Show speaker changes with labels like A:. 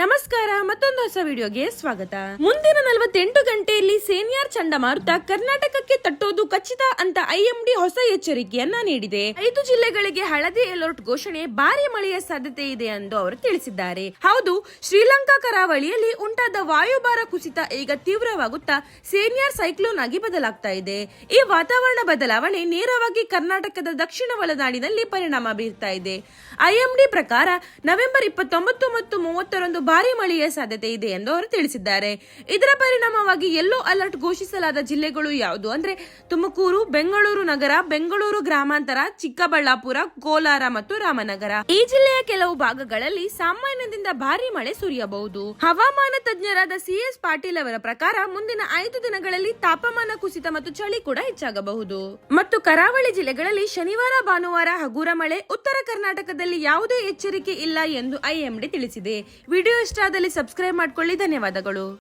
A: ನಮಸ್ಕಾರ, ಮತ್ತೊಂದು ಹೊಸ ವಿಡಿಯೋಗೆ ಸ್ವಾಗತ. ಮುಂದಿನ ನಲವತ್ತೆಂಟು ಗಂಟೆಯಲ್ಲಿ ಸೇನಿಯರ್ ಚಂಡಮಾರುತ ಕರ್ನಾಟಕಕ್ಕೆ ತಟ್ಟೋದು ಖಚಿತ ಅಂತ ಐಎಂಡಿ ಹೊಸ ಎಚ್ಚರಿಕೆಯನ್ನ ನೀಡಿದೆ. ಐದು ಜಿಲ್ಲೆಗಳಿಗೆ ಹಳದಿ ಅಲರ್ಟ್ ಘೋಷಣೆ, ಭಾರಿ ಮಳೆಯ ಸಾಧ್ಯತೆ ಇದೆ ಎಂದು ಅವರು ತಿಳಿಸಿದ್ದಾರೆ. ಹೌದು, ಶ್ರೀಲಂಕಾ ಕರಾವಳಿಯಲ್ಲಿ ಉಂಟಾದ ವಾಯುಭಾರ ಕುಸಿತ ಈಗ ತೀವ್ರವಾಗುತ್ತಾ ಸೇನಿಯರ್ ಸೈಕ್ಲೋನ್ ಆಗಿ ಬದಲಾಗ್ತಾ ಇದೆ. ಈ ವಾತಾವರಣ ಬದಲಾವಣೆ ನೇರವಾಗಿ ಕರ್ನಾಟಕದ ದಕ್ಷಿಣ ಒಳನಾಡಿನಲ್ಲಿ ಪರಿಣಾಮ ಬೀರ್ತಾ ಇದೆ. ಐಎಂಡಿ ಪ್ರಕಾರ ನವೆಂಬರ್ ಇಪ್ಪತ್ತೊಂಬತ್ತು ಮತ್ತು ಮೂವತ್ತರಂದು ಭಾರಿ ಮಳೆಯ ಸಾಧ್ಯತೆ ಇದೆ ಎಂದು ಅವರು ತಿಳಿಸಿದ್ದಾರೆ. ಇದರ ಪರಿಣಾಮವಾಗಿ ಯೆಲ್ಲೋ ಅಲರ್ಟ್ ಘೋಷಿಸಲಾದ ಜಿಲ್ಲೆಗಳು ಯಾವುದು? ಅಂದ್ರೆ ತುಮಕೂರು, ಬೆಂಗಳೂರು ನಗರ, ಬೆಂಗಳೂರು ಗ್ರಾಮಾಂತರ, ಚಿಕ್ಕಬಳ್ಳಾಪುರ, ಕೋಲಾರ ಮತ್ತು ರಾಮನಗರ. ಈ ಜಿಲ್ಲೆಯ ಕೆಲವು ಭಾಗಗಳಲ್ಲಿ ಸಾಮಾನ್ಯದಿಂದ ಭಾರಿ ಮಳೆ ಸುರಿಯಬಹುದು. ಹವಾಮಾನ ತಜ್ಞರಾದ ಸಿಎಸ್ ಪಾಟೀಲ್ ಅವರ ಪ್ರಕಾರ ಮುಂದಿನ ಐದು ದಿನಗಳಲ್ಲಿ ತಾಪಮಾನ ಕುಸಿತ ಮತ್ತು ಚಳಿ ಕೂಡ ಹೆಚ್ಚಾಗಬಹುದು. ಮತ್ತು ಕರಾವಳಿ ಜಿಲ್ಲೆಗಳಲ್ಲಿ ಶನಿವಾರ, ಭಾನುವಾರ ಹಗುರ ಮಳೆ. ಉತ್ತರ ಕರ್ನಾಟಕದಲ್ಲಿ ಯಾವುದೇ ಎಚ್ಚರಿಕೆ ಇಲ್ಲ ಎಂದು ಐಎಂಡಿ ತಿಳಿಸಿದೆ. ವಿಡಿಯೋ ಇಷ್ಟ ಆದಲ್ಲಿ ಸಬ್ಸ್ಕ್ರೈಬ್ ಮಾಡ್ಕೊಳ್ಳಿ. ಧನ್ಯವಾದಗಳು.